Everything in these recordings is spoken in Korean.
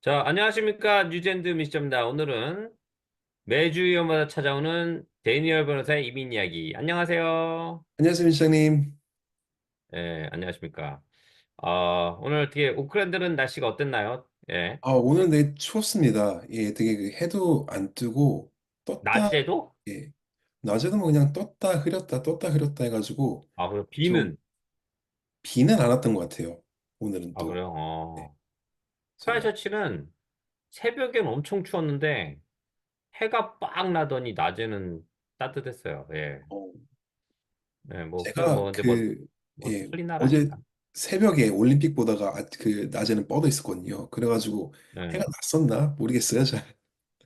자, 안녕하십니까. 뉴젠드 미시점입니다. 오늘은 매주 일요일마다 찾아오는 데니얼 변호사의 이민 이야기. 안녕하세요. 안녕하세요, 민시장님. 예, 안녕하십니까. 어, 오늘 어떻게 오클랜드는 날씨가 어땠나요? 예. 아, 오늘 되게 추웠습니다. 예, 되게 그 해도 안 뜨고 떴다, 낮에도? 예. 낮에도 뭐 그냥 떴다 흐렸다 떴다 흐렸다 해가지고 아, 그리고 좀 비는? 비는 안 왔던 것 같아요. 오늘은 아, 또. 그래요? 네, 어. 그래서 크라이처치는 새벽엔 엄청 추웠는데 해가 빡 나더니 낮에는 따뜻했어요. 예. 어, 예, 뭐, 그, 제가 뭐, 근데 뭐, 그 뭐 예, 틀린 어제 나라니까. 새벽에 올림픽 보다가 아, 그 낮에는 뻗어 있었거든요. 그래가지고 예. 해가 났었나 모르겠어요. 잘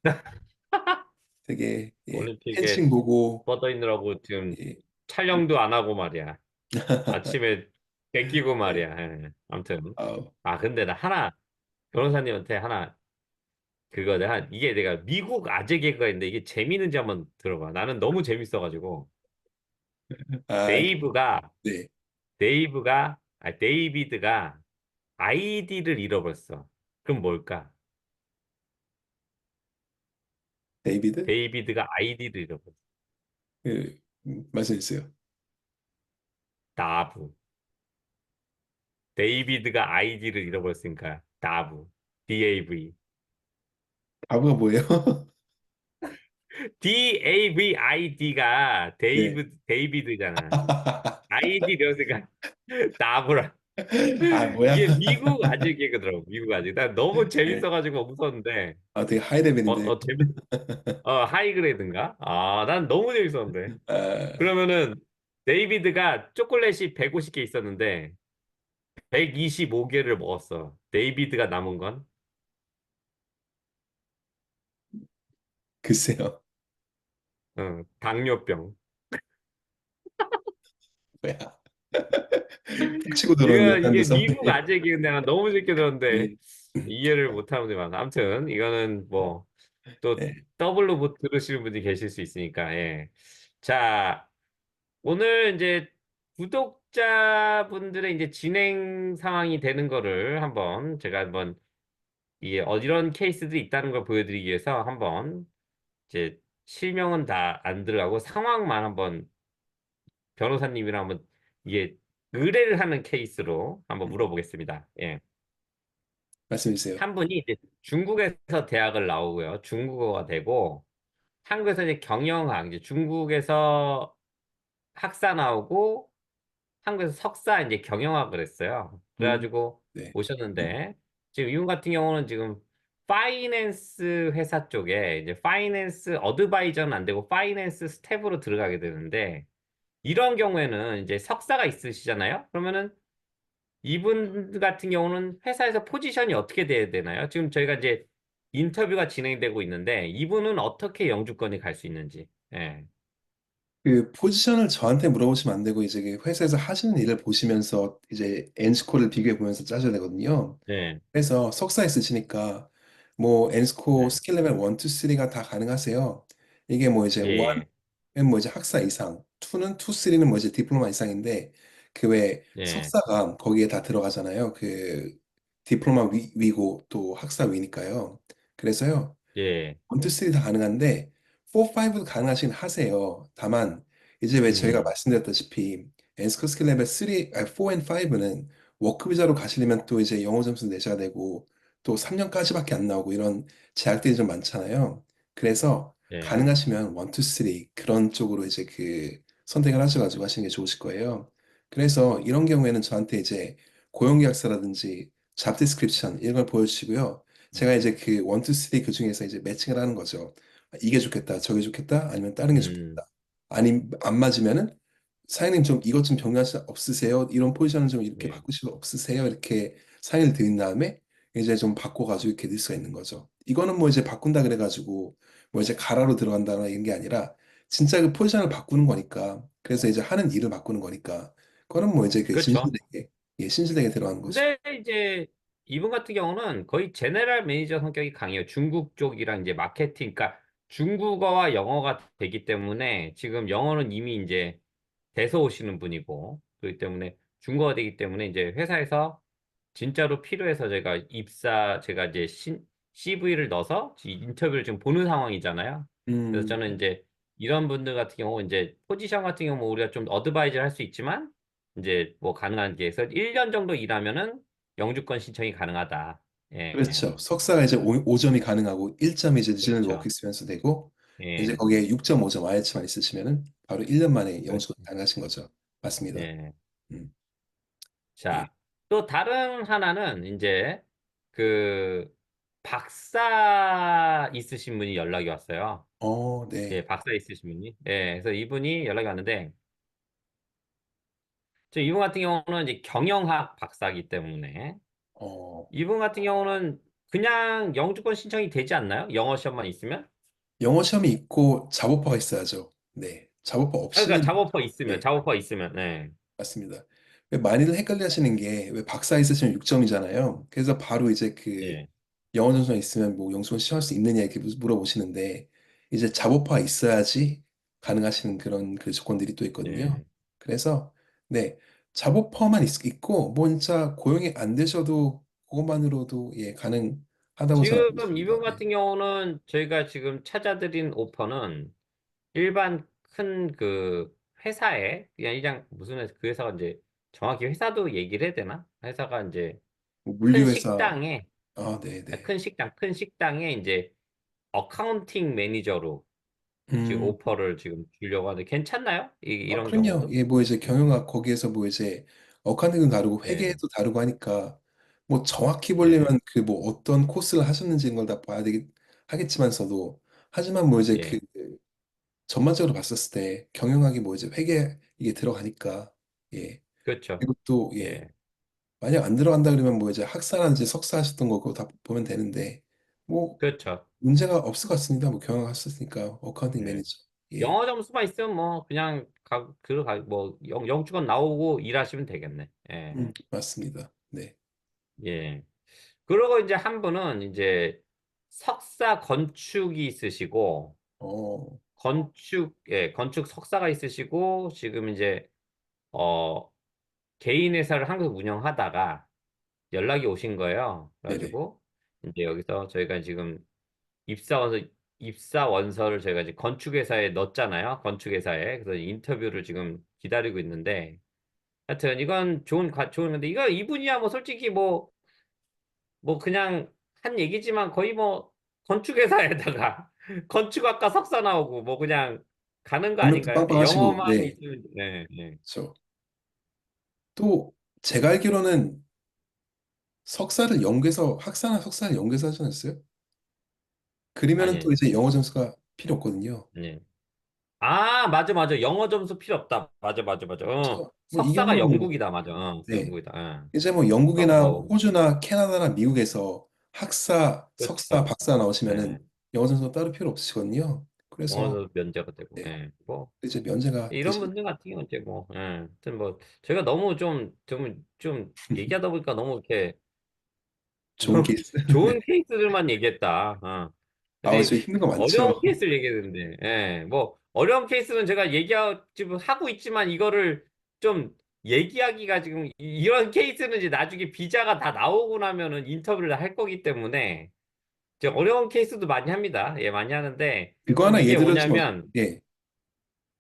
되게 예, 올림픽에 펜싱 보고 뻗어 있느라고 지금 예, 촬영도 안 하고 말이야. 아침에 뺏기고 네, 말이야. 예. 아무튼. 아, 아, 근데 나 하나, 변호사님한테 하나, 그거 내가, 이게 내가 미국 아재 개그가 있는데 이게 재밌는지 한번 들어봐. 나는 너무 재밌어가지고. 아, 데이브가, 네, 데이브가, 아, 데이비드가 아이디를 잃어버렸어. 그럼 뭘까? 데이비드. 데이비드가 아이디를 잃어버렸어. 그, 음, 말씀해 주세요. 다브. 데이비드가 아이디를 잃어버렸으니까, 다브. DAV. 가부가 뭐예요? DAVID가 네. 데이브, 데이비드잖아. 아이디 이러니까 나브라. 아, 이게 뭐야? 미국 아재 개그더라고. 미국 아재. 난 너무 네. 재밌어가지고 웃었는데. 아, 되게 어, 하이레벨인데. 어, 재밌, 어, 하이그레이드인가? 아, 난 너무 재밌었는데. 아, 그러면은 데이비드가 초콜릿이 150개 있었는데 125개를 먹었어. 데이비드가 남은 건? 글쎄요. 어, 당뇨병. 뭐야? 푹 치고 이거, 들어오는 이게 듯한데서. 미국 아재 개그 내가 너무 재밌게 들었는데 네. 이해를 못하는 분이 많아. 아무튼 이거는 뭐 또 네. 더블로 못 들으시는 분이 계실 수 있으니까 예. 자, 오늘 이제 구독 자분들의 이제 진행 상황이 되는 거를 한번 제가 한번 이 어, 이런 케이스들이 있다는 걸 보여드리기 위해서 한번 이제 실명은 다 안 들어가고 상황만 한번 변호사님이랑 한번 이게 의뢰를 하는 케이스로 한번 물어보겠습니다. 예. 말씀해 주세요. 한 분이 이제 중국에서 대학을 나오고요. 중국어가 되고 한국에서 이제 경영학, 이제 중국에서 학사 나오고 한국에서 석사 이제 경영학을 했어요. 음, 그래가지고 네. 오셨는데 지금 이분 같은 경우는 지금 파이낸스 회사 쪽에 이제 파이낸스 어드바이저는 안 되고 파이낸스 스텝으로 들어가게 되는데 이런 경우에는 이제 석사가 있으시잖아요. 그러면은 이분 같은 경우는 회사에서 포지션이 어떻게 돼야 되나요? 지금 저희가 이제 인터뷰가 진행되고 있는데 이분은 어떻게 영주권이 갈 수 있는지. 예. 그 포지션을 저한테 물어보시면 안 되고 이제 그 회사에서 하시는 일을 보시면서 이제 N스코어를 비교해 보면서 짜셔야 되거든요. 네. 그래서 석사 있으시니까 뭐 N스코어 네. 스킬 레벨 1, 2, 3가 다 가능하세요. 이게 뭐 이제 예. 1은 뭐 이제 학사 이상, 2는 2, 3는 뭐 이제 디플로마 이상인데 그외 예. 석사가 거기에 다 들어가잖아요. 그 디플로마 위, 위고 또 학사 위니까요. 그래서요. 예. 1, 2, 3다 가능한데 4, 5도 가능하신 하세요. 다만 이제 왜 저희가 음. 말씀드렸다시피 엔스코 스킬 레벨 3, 아니 4 and 5는 워크 비자로 가시려면 또 이제 영어 점수 내셔야 되고 또 3년까지밖에 안 나오고 이런 제약들이 좀 많잖아요. 그래서 예. 가능하시면 1, 2, 3 그런 쪽으로 이제 그 선택을 하셔가지고 하시는 게 좋으실 거예요. 그래서 이런 경우에는 저한테 이제 고용계약서라든지 잡 디스크립션 이런 걸 보여주시고요. 제가 이제 그 1, 2, 3 그 중에서 이제 매칭을 하는 거죠. 이게 좋겠다, 저게 좋겠다, 아니면 다른 게 음. 좋겠다. 아니, 안 맞으면은 사장님 좀 이것 좀 변경할 수 없으세요? 이런 포지션을 좀 이렇게 예. 바꾸실 수 없으세요? 이렇게 사인을 드린 다음에 이제 좀 바꿔가지고 이렇게 넣을 수가 있는 거죠. 이거는 뭐 이제 바꾼다 그래가지고 뭐 이제 가라로 들어간다거나 이런 게 아니라 진짜 그 포지션을 바꾸는 거니까 그래서 이제 하는 일을 바꾸는 거니까 그거는 뭐 이제 그 그렇죠. 신실되게 예, 신실되게 들어가는 거죠. 근데 이제 이분 같은 경우는 거의 제네럴 매니저 성격이 강해요. 중국 쪽이랑 이제 마케팅, 그러니까 중국어와 영어가 되기 때문에 지금 영어는 이미 이제 돼서 오시는 분이고 그렇기 때문에 중국어가 되기 때문에 이제 회사에서 진짜로 필요해서 제가 입사, 제가 이제 신, CV를 넣어서 이 인터뷰를 지금 보는 상황이잖아요. 그래서 음, 저는 이제 이런 분들 같은 경우 이제 포지션 같은 경우 뭐 우리가 좀 어드바이저를 할 수 있지만 이제 뭐 가능한 게 해서 1년 정도 일하면은 영주권 신청이 가능하다. 예, 그렇죠. 석사가 이제 5, 점이 가능하고 1점이 이제 워크 그렇죠. 익스피리언스 되고 이제 예, 거기에 6.5점 IELTS만 있으시면은 바로 1년 만에 영수가 그렇죠. 가능하신 거죠. 맞습니다. 예. 음, 예. 자, 또 다른 하나는 이제 그 박사 있으신 분이 연락이 왔어요. 어, 예, 네. 박사 있으신 분이. 예, 그래서 이분이 연락이 왔는데, 저 이분 같은 경우는 이제 경영학 박사이기 때문에, 어, 이분 같은 경우는 그냥 영주권 신청이 되지 않나요? 영어 시험만 있으면? 영어 시험이 있고 작업화가 있어야죠. 네. 작업화 아, 그러니까 없이는 작업화 있으면, 네, 작업화 있으면, 네. 맞습니다. 왜 많이들 헷갈려 하시는 게 왜 박사 있으시면 6점이잖아요. 그래서 바로 이제 그 예, 영어 전수가 있으면 뭐 영수권 시험할 수 있느냐 이렇게 물- 물어보시는데 이제 작업화 있어야지 가능하신 그런 그 조건들이 또 있거든요. 예. 그래서 네. 작업화만 있, 있고 뭐 진짜 고용이 안 되셔도 그것만으로도 예, 가능하다고 지금. 이분 네. 같은 경우는 저희가 지금 찾아드린 오퍼는 일반 큰 그 회사에 그냥 무슨 회사, 그 회사가 이제 정확히 회사도 얘기를 해야 되나? 회사가 이제 뭐 큰 물류회사 식당에 아, 네, 아, 네. 큰 식당 큰 식당에 이제 어카운팅 매니저로 지금 음. 오퍼를 지금 주려고 하는데 괜찮나요? 이, 아, 이런 그럼요. 경우도? 예, 뭐 이제 경영학 거기에서 뭐 이제 어카운팅도 다르고 네, 회계도 다르고 하니까 뭐 정확히 네, 보려면 그 뭐 어떤 코스를 하셨는지 이런 걸다 봐야 되겠 하겠지만서도 하지만 뭐 이제 그 예, 전반적으로 봤었을 때 경영학이 뭐 이제 회계 이게 들어가니까 예. 그렇죠. 그리고 또 예. 예, 만약 안 들어간다 그러면 뭐 이제 학사라든지 석사 하셨던 거 그거 다 보면 되는데 뭐 그렇죠. 문제가 없을 것 같습니다. 뭐 경영 하셨으니까 어카운팅 예. 매니저. 예. 영어 점수만 있으면 뭐 그냥 가, 들어가 뭐 영, 영주권 나오고 일하시면 되겠네. 음, 예, 맞습니다. 네. 예. 그리고 이제 한 분은 이제 석사 건축이 있으시고 어, 건축 예 건축 석사가 있으시고 지금 이제 어 개인 회사를 한국 운영하다가 연락이 오신 거예요. 네네. 그래가지고 이제 여기서 저희가 지금 입사 원서 입사 원서를 저희가 이제 건축 회사에 넣었잖아요. 건축 회사에 그래서 인터뷰를 지금 기다리고 있는데 하여튼 이건 좋은 가- 좋은 건데 이거 이분이야 뭐 솔직히 뭐 뭐 그냥 한 얘기지만 거의 뭐 건축회사에다가 건축학과 석사 나오고 뭐 그냥 가는 거 아닌가요? 빵빵하시고, 영어만 네. 있으면 네, 네, 그렇죠. 또 제가 알기로는 석사를 연구해서 학사나 석사를 연구해서 하지 않았어요? 그러면은 또 아니, 이제 영어 점수가 필요 없거든요. 네. 아, 맞아, 맞아. 영어 점수 필요 없다. 맞아, 맞아, 맞아. 어. 뭐이 석사가 뭐, 영국이다. 맞아. 어, 네. 영국이다. 어. 이제 뭐 영국이나 뭐, 호주나 캐나다나 미국에서 학사, 석사, 그렇죠. 박사 나오시면은 네. 영어 점수가 따로 필요 없으시거든요. 그래서 점수 면제가 되고, 네. 예. 뭐, 이제 면제가 이런 되시는 분들 같은 경우는 이제 뭐, 예. 하여튼 뭐, 제가 너무 좀, 좀, 좀 얘기하다 보니까 너무 이렇게 좋은 케이스. 네. 좋은 케이스들만 얘기했다. 어. 아, 근데 저 힘든 거 어려운 많죠. 케이스를 얘기했는데, 예, 뭐 어려운 케이스는 제가 얘기하 지금 하고 있지만 이거를 좀 얘기하기가 지금 이- 이런 케이스는 이제 나중에 비자가 다 나오고 나면은 인터뷰를 할 거기 때문에 이제 어려운 케이스도 많이 합니다. 예, 많이 하는데 그거 좀 하나 이게 예를 들어서 뭐, 뭐냐면 예.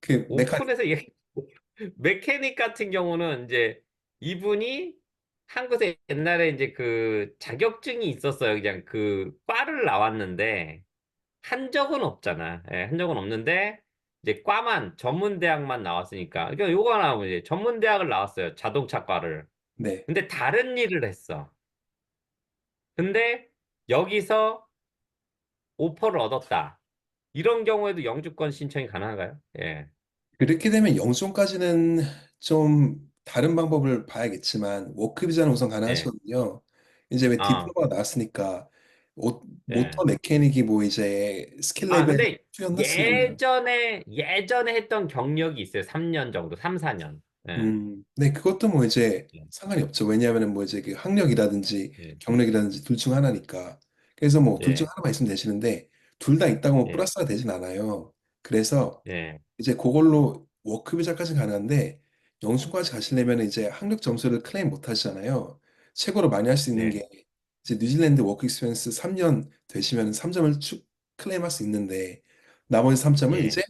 그 메카 오픈에서 얘- 메케닉 같은 경우는 이제 이분이 한국에 옛날에 이제 그 자격증이 있었어요. 그냥 그 과를 나왔는데 한 적은 없잖아. 예, 한 적은 없는데 이제 과만 전문 대학만 나왔으니까 그러니까 요거 나오면 이제 전문 대학을 나왔어요. 자동차과를. 네. 근데 다른 일을 했어. 근데 여기서 오퍼를 얻었다. 이런 경우에도 영주권 신청이 가능한가요? 예. 그렇게 되면 영수증까지는 좀 다른 방법을 봐야겠지만 워크 비자는 우선 예. 가능하시거든요. 이제 왜 아, 디플로마가 나왔으니까 오- 예. 모터 메케닉이 뭐 이제 스킬 아, 레벨 근데 투였났으면 예전에 예전에 했던 경력이 있어요. 3년 정도, 3, 4년. 예. 음, 네 그것도 뭐 이제 예. 상관이 없죠. 왜냐하면 뭐 이제 그 학력이라든지 예. 경력이라든지 둘 중 하나니까. 그래서 뭐 둘 중 예. 하나만 있으면 되시는데 둘 다 있다고 뭐 예. 플러스가 되진 않아요. 그래서 예. 이제 그걸로 워크 비자까지 가능한데 영수까지 가시려면 이제 학력 점수를 클레임 못 하시잖아요. 최고로 많이 할 수 있는 네, 게 이제 뉴질랜드 워크 익스피리언스 3년 되시면 3점을 축 클레임할 수 있는데 나머지 3점을 예, 이제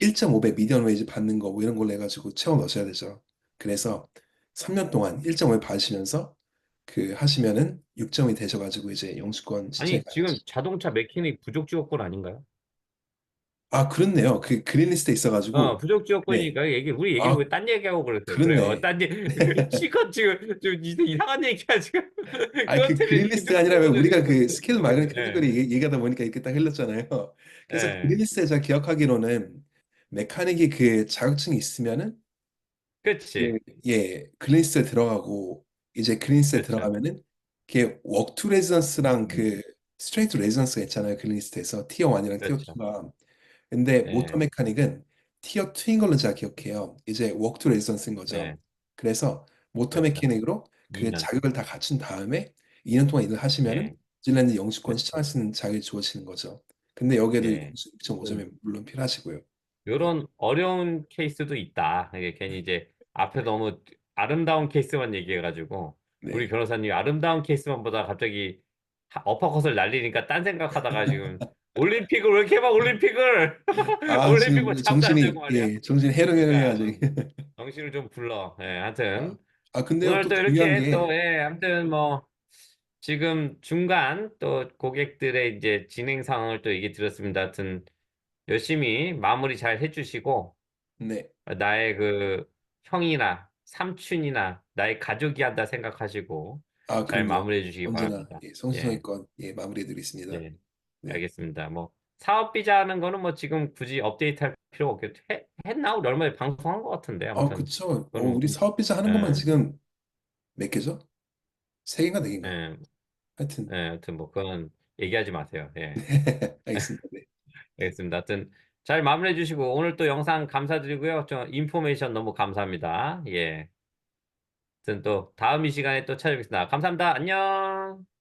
1.5배 미디언 웨이지 받는 거 뭐 이런 걸로 해가지고 채워 넣으셔야 되죠. 그래서 3년 동안 1.5배 받으시면서 그 하시면은 6점이 되셔가지고 이제 영주권 신청해 아니 가야죠. 지금 자동차 메케닉 부족 지역권 아닌가요? 아, 그렇네요. 그 그린리스트에 어, 있어가지고 부족 네. 지역권이니까 얘기 우리 아, 왜딴 얘기하고 그랬어요? 그래요. 그렇네. 딴 얘기 실컷 지금 좀 이제 이상한 얘기야 지금. 아니 그 그것들이 그린리스트가 아니라 왜 우리가. 그 스킬 마이너리 예, 카테고리 얘기- 얘기하다 보니까 이렇게 딱 흘렀잖아요. 그래서 예, 그린리스트에 제가 기억하기로는 메카닉이 그 자격증이 있으면은 그, 그렇지, 예, 그린리스트에 들어가고 이제 그린리스트에 그렇죠. 들어가면은 그게 워크 투 레지던스랑 음, 그 스트레이트 레지던스가 있잖아요. 그린리스트에서 티어 1이랑 티어 그렇죠. 2가. 근데 모터 예, 메카닉은 티어 2인 걸로 제가 기억해요. 이제 워크 투 레지던스인 거죠. 네, 그래서 모터 그렇죠. 메카닉으로 그 2년. 자격을 다 갖춘 다음에 2년 동안 일을 하시면은 예, 뉴질랜드 영주권 그렇죠. 시청할 수 있는 자격이 주어지는 거죠. 근데 여기에도 예. 6.5점이 물론 필요하시고요. 예. 이런 어려운 케이스도 있다. 이게 괜히 이제 앞에 너무 아름다운 케이스만 얘기해가지고 우리 네. 변호사님이 아름다운 케이스만 보다 갑자기 하- 어퍼컷을 날리니까 딴 생각하다가 지금 올림픽을 왜 이렇게 막 올림픽을 아, 올림픽 지금 뭐그 잠도 안 정신이, 말이야. 예, 정신이 해롱해롱해요, 그러니까 지금. 어, 정신을 좀 불러. 예, 아, 하여튼 아, 근데요, 오늘 또 또 중요한 이렇게 또 게, 예, 아무튼 뭐 지금 중간 또 고객들의 이제 진행 상황을 또 얘기 드렸습니다. 하여튼 열심히 마무리 잘 해주시고 네. 나의 그 형이나 삼촌이나 나의 가족이 한다 생각하시고 아, 잘 그럼요. 마무리해 주시기 언제나, 바랍니다. 예, 예, 성시성의껏, 예, 마무리해 드리겠습니다. 네, 네. 알겠습니다. 뭐 사업 비자 하는 거는 뭐 지금 굳이 업데이트 할 필요가 없겠죠. 해, 했나? 우리 얼마 전에 방송한 것 같은데 아, 아무튼 그쵸. 어, 그건 우리 뭐, 사업 비자 하는 것만 예, 지금 몇 개죠? 세 개인가 네 개인가? 예, 하여튼, 예, 하여튼 뭐 그건 얘기하지 마세요. 예, 알겠습니다. 네. 알겠습니다. 하여튼 잘 마무리해 주시고 오늘 또 영상 감사드리고요. 저 인포메이션 너무 감사합니다. 예. 하여튼 또 다음 이 시간에 또 찾아뵙겠습니다. 감사합니다. 안녕.